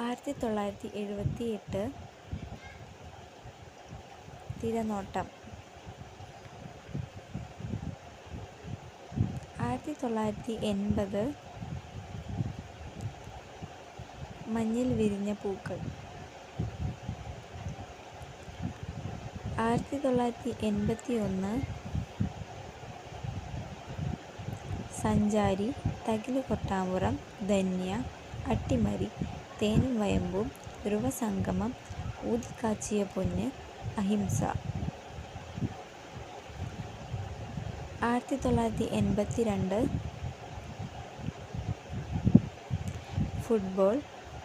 ആയിരത്തി തൊള്ളായിരത്തി എഴുപത്തി എട്ട് തിരനോട്ടം. ആയിരത്തി തൊള്ളായിരത്തി എൺപത് മഞ്ഞിൽ വിരിഞ്ഞ പൂക്കൾ. ആയിരത്തി തൊള്ളായിരത്തി എൺപത്തി ഒന്ന് സഞ്ചാരി തകിൽ കൊട്ടാമ്പുറം ധന്യ അട്ടിമരി തേനും വയമ്പും ധ്രുവസംഗമം ഊതിക്കാച്ചിയ പൊന്ന് അഹിംസ. ആയിരത്തി തൊള്ളായിരത്തി എൺപത്തി രണ്ട് ഫുട്ബോൾ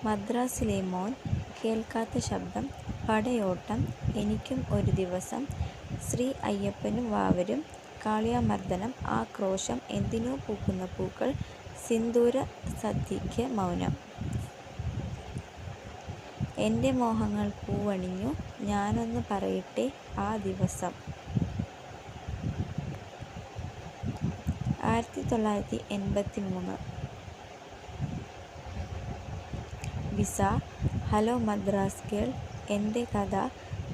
മദ്രാസിലെ മോൻ കേൾക്കാത്ത ശബ്ദം പടയോട്ടം എനിക്കും ഒരു ദിവസം ശ്രീ അയ്യപ്പനും വാവരും കാളിയാമർദ്ദനം ആക്രോശം എന്തിനോ പൂക്കുന്ന പൂക്കൾ സിന്ദൂര സദ്യയ്ക്ക് മൗനം. എന്റെ മോഹങ്ങൾ പൂവണിഞ്ഞു. ഞാനൊന്ന് പറയട്ടെ ആ ദിവസം. ആയിരത്തി തൊള്ളായിരത്തി എൺപത്തി മൂന്ന് വിസ ഹലോ മദ്രാസ് ഗേൾ. എന്റെ കഥ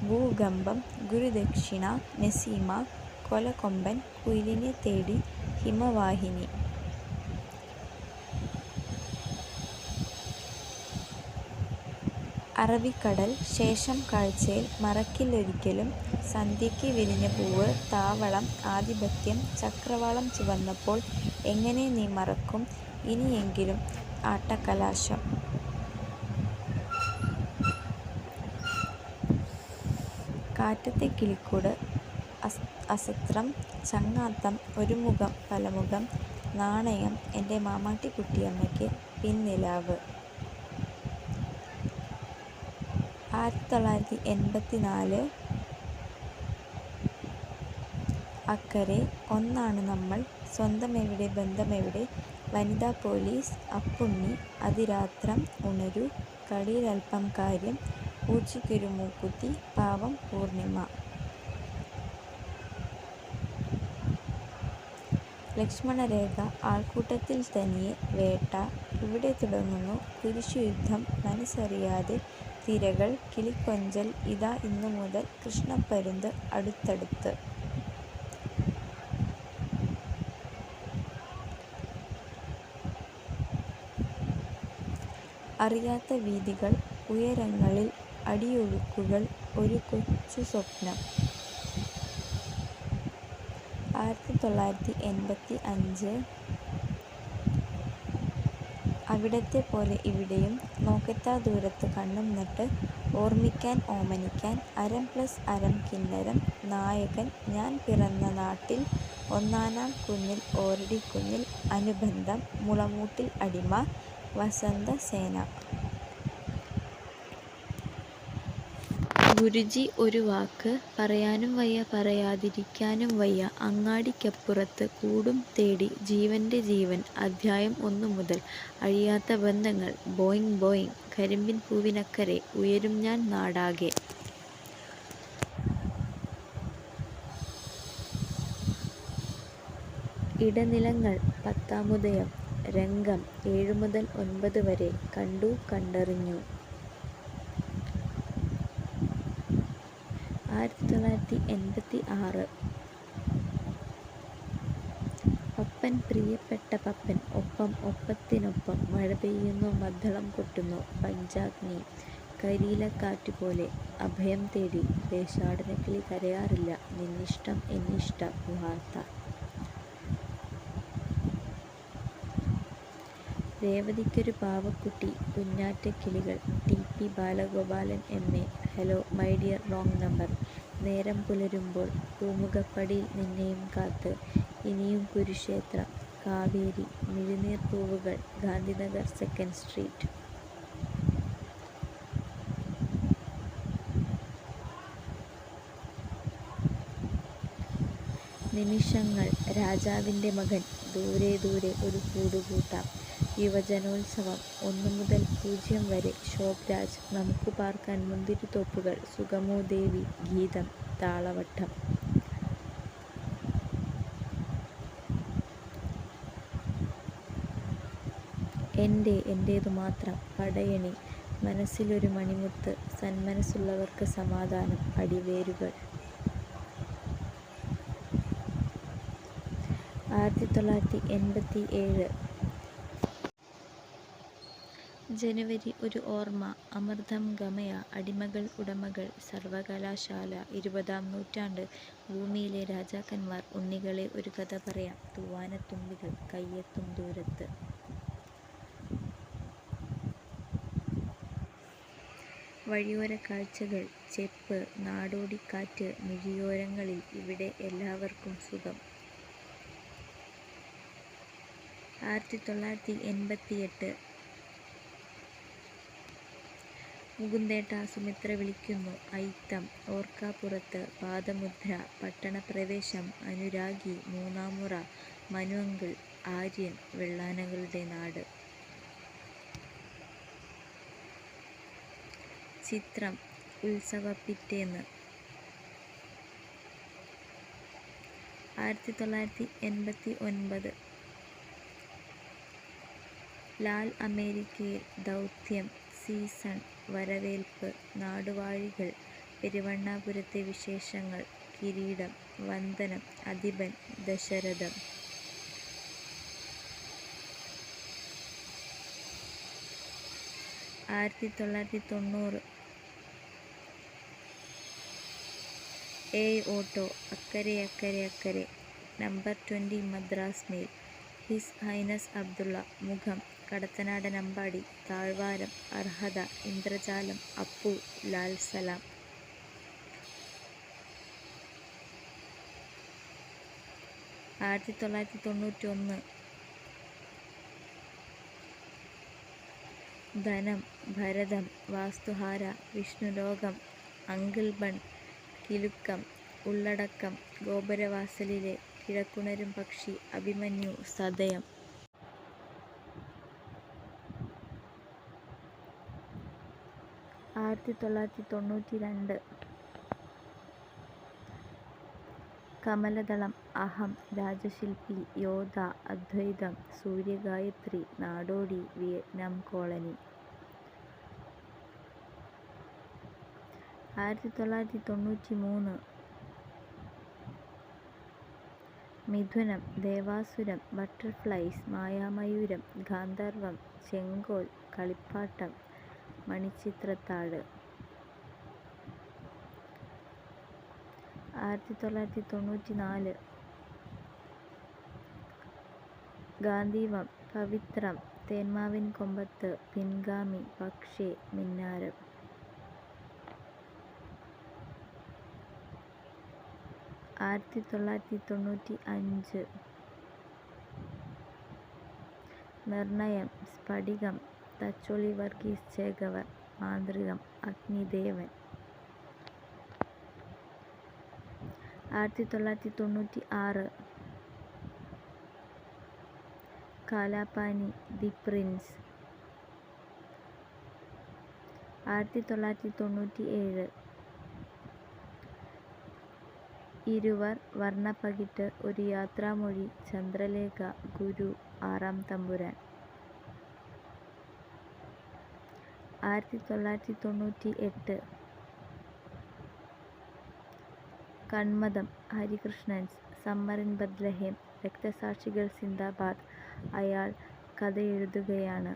ഭൂകമ്പം ഗുരുദക്ഷിണ നസീമ കൊലകൊമ്പൻ കുയിലിനെ തേടി ഹിമവാഹിനി. അറബിക്കടൽ ശേഷം കാഴ്ചയിൽ മറക്കില്ലൊരിക്കലും സന്ധ്യയ്ക്ക് വിരിഞ്ഞ പൂവ് താവളം ആധിപത്യം ചക്രവാളം ചുവന്നപ്പോൾ എങ്ങനെ നീ മറക്കും? ഇനിയെങ്കിലും ആട്ടക്കലാശം. കാറ്റത്തെ കിളിക്കൂട് അസ് അസത്രം ചങ്ങാത്തം ഒരു മുഖം പലമുഖം നാണയം എന്റെ മാമാട്ടിക്കുട്ടിയമ്മയ്ക്ക് പിൻനിലാവ് ആയിരത്തി തൊള്ളായിരത്തി എൺപത്തി നാല് അക്കരെ ഒന്നാണ് നമ്മൾ. സ്വന്തമെവിടെ ബന്ധമെവിടെ വനിതാ പോലീസ് അപ്പുണ്ണി അതിരാത്രം ഉണരു കളിയിലൽപ്പം കാര്യം പൂച്ചയ്ക്കൊരു മൂക്കുത്തി പാവം പൂർണിമ. ലക്ഷ്മണരേഖ ആൾക്കൂട്ടത്തിൽ തനിയെ വേട്ട ഇവിടെ തുടങ്ങുന്നു. കുരിശുയുദ്ധം മനസ്സറിയാതെ തിരകൾ കിളിക്കൊഞ്ചൽ ഇതാ ഇന്നു മുതൽ കൃഷ്ണപ്പരുന്ത് അടുത്തടുത്ത്. അറിയാത്ത വീതികൾ ഉയരങ്ങളിൽ അടിയൊഴുക്കുകൾ ഒരു കൊച്ചു സ്വപ്നം. ആയിരത്തി തൊള്ളായിരത്തി എൺപത്തി അഞ്ച് അവിടത്തെ പോലെ ഇവിടെയും നോക്കെത്താ ദൂരത്ത് കണ്ണും നട്ട് ഓർമ്മിക്കാൻ ഓമനിക്കാൻ അരം പ്ലസ് അരം കിന്നരം നായകൻ ഞാൻ പിറന്ന നാട്ടിൽ ഒന്നാനാം കുന്നിൽ ഓരടിക്കുന്നിൽ അനുബന്ധം മുളമൂട്ടിൽ അടിമ വസന്തസേന. ഗുരുജി ഒരു വാക്ക് പറയാനും വയ്യ പറയാതിരിക്കാനും വയ്യ. അങ്ങാടിക്കപ്പുറത്ത് കൂടും തേടി ജീവന്റെ ജീവൻ അധ്യായം ഒന്നു മുതൽ. അഴിയാത്ത ബന്ധങ്ങൾ ബോയിങ് ബോയിങ് കരിമ്പിൻ പൂവിനക്കരെ ഉയരും ഞാൻ നാടാകെ. ഇടനിലങ്ങൾ പത്താമുദയം രംഗം ഏഴു മുതൽ ഒൻപത് വരെ കണ്ടു കണ്ടറിഞ്ഞു. ആയിരത്തി തൊള്ളായിരത്തി എൺപത്തി ആറ് പപ്പൻ പ്രിയപ്പെട്ട പപ്പൻ ഒപ്പം ഒപ്പത്തിനൊപ്പം മഴ പെയ്യുന്നു മദ്ദളം കൊട്ടുന്നു പഞ്ചാഗ്നി കരിയിലക്കാറ്റ് പോലെ അഭയം തേടി ദേശാടനക്കിളി കരയാറില്ല നിന്നിഷ്ടം എന്നിഷ്ടം വാർത്ത രേവതിക്കൊരു പാവക്കുട്ടി കുഞ്ഞാറ്റക്കിളികൾ T P Balagopalan M A hello my dear wrong number. നേരം പുലരുമ്പോൾ പൂമുഖപ്പടിയിൽ നിന്നെയും കാത്ത് ഇനിയും കുരുക്ഷേത്രം കാവേരി മിഴിനീർ പൂവുകൾ ഗാന്ധിനഗർ സെക്കൻഡ് സ്ട്രീറ്റ്. നിമിഷങ്ങൾ രാജാവിന്റെ മകൻ ദൂരെ ദൂരെ ഒരു കൂടുകൂട്ടാം. യുവജനോത്സവം ഒന്നു മുതൽ പൂജ്യം വരെ ശോഭ്രാജ് നമുക്ക് പാർക്കാൻ മുന്തിരിത്തോപ്പുകൾ സുഗമോ ദേവി ഗീതം താളവട്ടം. എന്റെ എന്റേതു മാത്രം പടയണി മനസ്സിലൊരു മണിമുത്ത് സന്മനസ്സുള്ളവർക്ക് സമാധാനം അടിവേരുകൾ. ആയിരത്തി തൊള്ളായിരത്തി എൺപത്തി ഏഴ് ജനുവരി ഒരു ഓർമ്മ. അമൃതം ഗമയ അടിമകൾ ഉടമകൾ സർവകലാശാല ഇരുപതാം നൂറ്റാണ്ട്. ഭൂമിയിലെ രാജാക്കന്മാർ ഉണ്ണികളെ ഒരു കഥ പറയാം. തൂവാനത്തുമ്പികൾ കയ്യെത്തും ദൂരത്ത്. വഴിയോര കാഴ്ചകൾ ചെപ്പ് നാടോടിക്കാറ്റ് മിഴിയോരങ്ങളിൽ ഇവിടെ എല്ലാവർക്കും സുഖം. ആയിരത്തി തൊള്ളായിരത്തി എൺപത്തിയെട്ട് മുകുന്ദേട്ട സുമിത്ര വിളിക്കുന്നു. ഐത്തം ഓർക്കാപ്പുറത്ത് പാദമുദ്ര പട്ടണപ്രവേശം അനുരാഗി മൂന്നാമുറ മനു അങ്കിൾ ആര്യൻ വെള്ളാനകളുടെ നാട്. ചിത്രം ഉത്സവപ്പിറ്റേന്ന്. ആയിരത്തി തൊള്ളായിരത്തി എൺപത്തി ഒൻപത് ലാൽ അമേരിക്കയിൽ ദൗത്യം സീസൺ വരവേൽപ്പ് നാടുവാഴികൾ പെരുവണ്ണാപുരത്തെ വിശേഷങ്ങൾ കിരീടം വന്ദനം അധിപൻ ദശരഥം. ആയിരത്തി തൊള്ളായിരത്തി തൊണ്ണൂറ് ഏയ് ഓട്ടോ അക്കരെ അക്കരെ അക്കരെ number twenty Madras mail. His highness Abdullah മുഖം കടത്തനാടൻ അമ്പാടി താഴ്വാരം അർഹത ഇന്ദ്രജാലം അപ്പു ലാൽ സലാം. ആയിരത്തി തൊള്ളായിരത്തി തൊണ്ണൂറ്റി ഒന്ന് ധനം ഭരതം വാസ്തുഹാര വിഷ്ണുലോകം അങ്കിൾ ബൺ കിലുക്കം ഉള്ളടക്കം ഗോപുരവാസലിലെ കിഴക്കുണരും പക്ഷി അഭിമന്യു സദയം. ആയിരത്തി തൊള്ളായിരത്തി തൊണ്ണൂറ്റി രണ്ട് കമലദളം അഹം രാജശില്പി യോധ അദ്വൈതം സൂര്യഗായത്രി നാടോടി വിയറ്റ്നാം കോളനി. ആയിരത്തി തൊള്ളായിരത്തി തൊണ്ണൂറ്റി മൂന്ന് മിഥുനം ദേവാസുരം ബട്ടർഫ്ലൈസ് മായാമയൂരം ഗാന്ധർവം ചെങ്കോൽ കളിപ്പാട്ടം മണിച്ചിത്രത്താഴ്. ആയിരത്തി തൊള്ളായിരത്തി തൊണ്ണൂറ്റി നാല് ഗാന്ധിവം പവിത്രം തേന്മാവിൻ കൊമ്പത്ത് പിൻഗാമി പക്ഷേ മിന്നാരം. ആയിരത്തി തൊള്ളായിരത്തി തൊണ്ണൂറ്റി അഞ്ച് നിർണയം സ്ഫടികം തച്ചോളി വർഗീസ് ചേകവർ മാന്ത്രികം അഗ്നിദേവൻ. ആയിരത്തി തൊള്ളായിരത്തി തൊണ്ണൂറ്റി ആറ് കാലാപാനി ദി പ്രിൻസ്. ആയിരത്തി തൊള്ളായിരത്തി തൊണ്ണൂറ്റി ഏഴ് ഇരുവർ വർണപ്പകിട്ട് ഒരു യാത്രാമൊഴി ചന്ദ്രലേഖ ഗുരു ആറാം തമ്പുരാൻ. ആയിരത്തി തൊള്ളായിരത്തി തൊണ്ണൂറ്റി എട്ട് കൺമദം ഹരികൃഷ്ണൻസ് സമ്മർ ഇൻ ബദ്ലഹേം രക്തസാക്ഷികൾ സിന്ദാബാദ് അയാൾ കഥ എഴുതുകയാണ്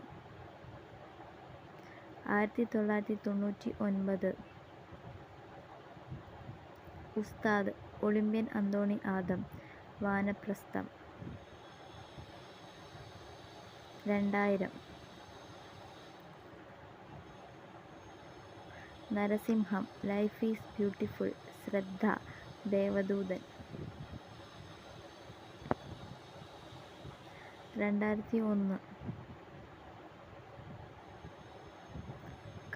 ആയിരത്തി തൊള്ളായിരത്തി തൊണ്ണൂറ്റി ഒൻപത് ഉസ്താദ് ഒളിമ്പ്യൻ അന്തോണി ആദം വാനപ്രസ്ഥം. രണ്ടായിരം. നരസിംഹം ലൈഫ് ഈസ് ബ്യൂട്ടിഫുൾ ശ്രദ്ധ ദേവദൂതൻ. രണ്ടായിരത്തി ഒന്ന്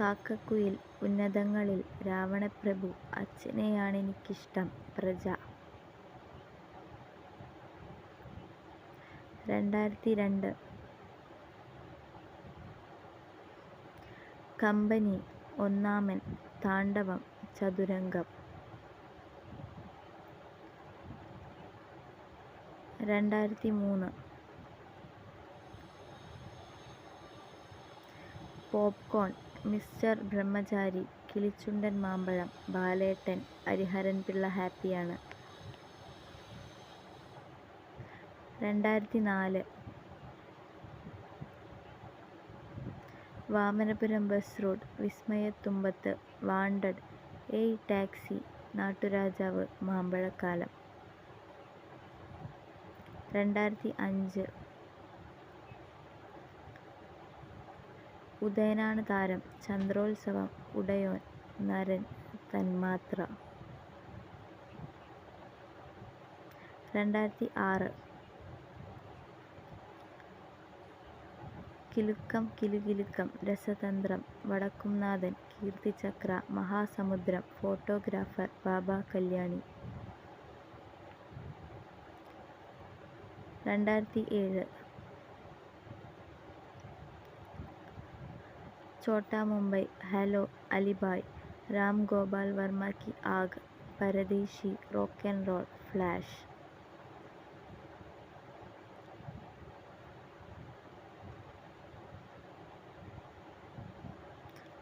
കാക്കക്കുയിൽ ഉന്നതങ്ങളിൽ രാവണപ്രഭു അച്ഛനെയാണെനിക്കിഷ്ടം പ്രജ. രണ്ടായിരത്തി രണ്ട് കമ്പനി ഒന്നാമൻ താണ്ഡവം ചതുരംഗം. രണ്ടായിരത്തി മൂന്ന് പോപ്കോൺ മിസ്റ്റർ ബ്രഹ്മചാരി കിളിച്ചുണ്ടൻ മാമ്പഴം ബാലേട്ടൻ ഹരിഹരൻ പിള്ള ഹാപ്പിയാണ്. രണ്ടായിരത്തി നാല് വാമനപുരം ബസ് റോഡ് വിസ്മയത്തുമ്പത്ത് വാണ്ടഡ് ഏയ് ടാക്സി നാട്ടുരാജാവ് മാമ്പഴക്കാലം. രണ്ടായിരത്തി അഞ്ച് ഉദയനാണ് താരം ചന്ദ്രോത്സവം ഉടയോൻ നരൻ തന്മാത്ര. രണ്ടായിരത്തി ആറ് കിലുക്കം കിലുകിലുക്കം രസതന്ത്രം വടക്കുംനാഥൻ കീർത്തിചക്ര മഹാസമുദ്രം ഫോട്ടോഗ്രാഫർ ബാബ കല്യാണി. രണ്ടായിരത്തി ഏഴ് Chotta Mumbai hello Alibhai Ram Gopal Varma Ki ആഗ് Paradesi rock and roll flash.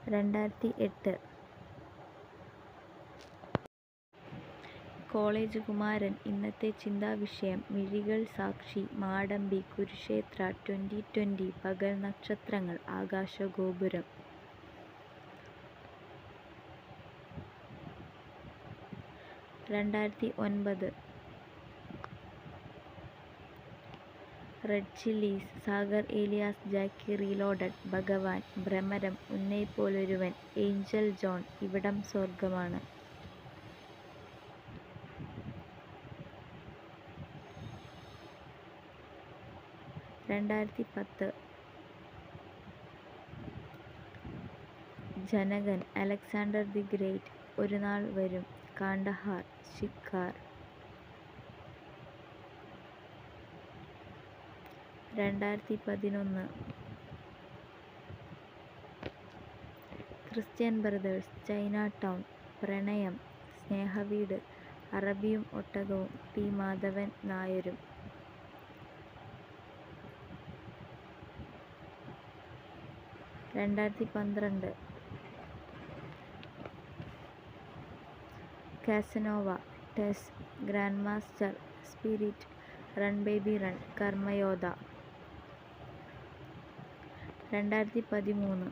രണ്ടായിരത്തി എട്ട് കോളേജ് കുമാരൻ ഇന്നത്തെ ചിന്താവിഷയം മിഴികൾ സാക്ഷി മാടമ്പി കുരുക്ഷേത്ര ട്വന്റി ട്വന്റി പകൽ നക്ഷത്രങ്ങൾ ആകാശഗോപുരം. രണ്ടായിരത്തി ഒൻപത് red chillies Sagar alias Jackie reloaded Bhagavan ഭ്രമരം ഉന്നയിപ്പോലൊരുവൻ ഏഞ്ചൽ ജോൺ ഇവിടം സ്വർഗമാണ് രണ്ടായിരത്തി പത്ത് ജനകൻ അലക്സാണ്ടർ ദി ഗ്രേറ്റ് ഒരു നാൾ വരും. കാണ്ടഹാർ ശിക്കാർ രണ്ടായിരത്തി പതിനൊന്ന് ക്രിസ്ത്യൻ ബ്രദേഴ്സ് ചൈന ടൗൺ പ്രണയം സ്നേഹവീട് അറബിയും ഒട്ടകവും പി. മാധവൻ നായരും. രണ്ടായിരത്തി പന്ത്രണ്ട് Casanova Tez grand master spirit run baby run Karmayodha രണ്ടായിരത്തി പതിമൂന്ന്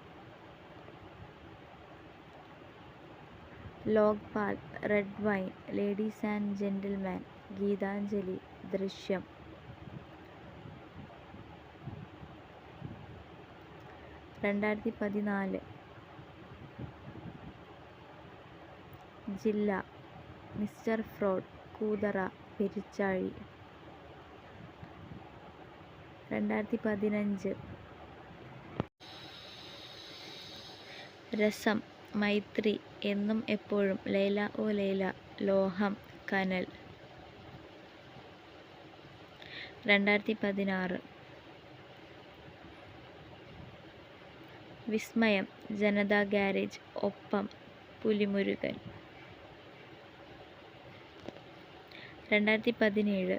Lokpal red wine ladies and gentleman Geethanjali Drishyam. രണ്ടായിരത്തി പതിനാല് ജില്ല മിസ്റ്റർ ഫ്രോഡ് കൂതറ പെരിച്ചാഴി. രണ്ടായിരത്തി പതിനഞ്ച് രസം മൈത്രി എന്നും എപ്പോഴും ലൈല ഓ ലൈല ലോഹം കനൽ. രണ്ടായിരത്തി പതിനാറ് വിസ്മയം ജനതാ ഗാരേജ് ഒപ്പം പുലിമുരുകൻ. രണ്ടായിരത്തി പതിനേഴ്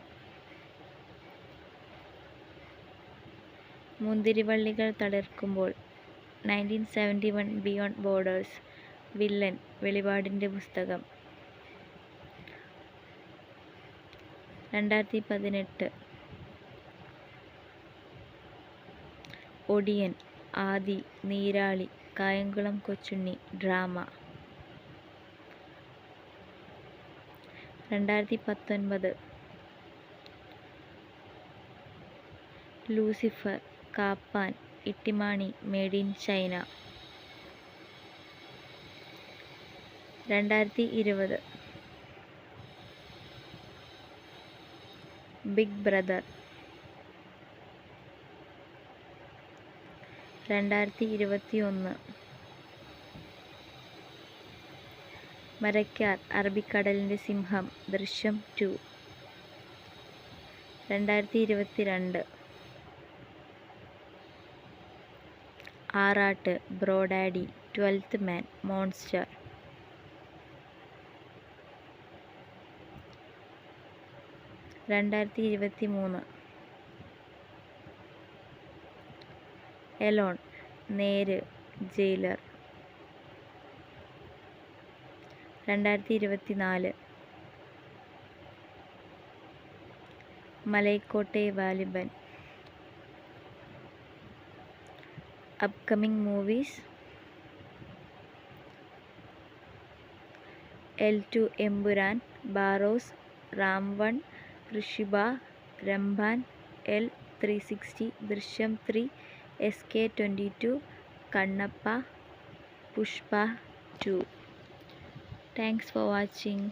മുന്തിരിവള്ളികൾ തളിർക്കുമ്പോൾ nineteen seventy one beyond borders villain വെളിപാടിന്റെ പുസ്തകം. രണ്ടായിരത്തി പതിനെട്ട് ഒടിയൻ ആദി നീരാളി കായംകുളം കൊച്ചുണ്ണി ഡ്രാമ. രണ്ടായിരത്തി പത്തൊൻപത് Lucifer Kaappaan Ittymaani made in China രണ്ടായിരത്തി ഇരുപത് ബിഗ് ബ്രദർ രണ്ടായിരത്തി ഇരുപത്തി ഒന്ന് മരക്കാർ അറബിക്കടലിന്റെ സിംഹം ദൃശ്യം ടു രണ്ടായിരത്തി ഇരുപത്തി രണ്ട് ആറാട്ട് ബ്രോഡാഡി ട്വൽത്ത് മാൻ മോൺസ്റ്റർ. രണ്ടായിരത്തി ഇരുപത്തി മൂന്ന് എലോൺ നേര് ജയിലർ. രണ്ടായിരത്തി ഇരുപത്തി നാല് Malaikottai Vaaliban. Upcoming movies L two Empuraan Barroz Ram one Rambha L three sixty Drishyam three S twenty two Kannappa two thanks for watching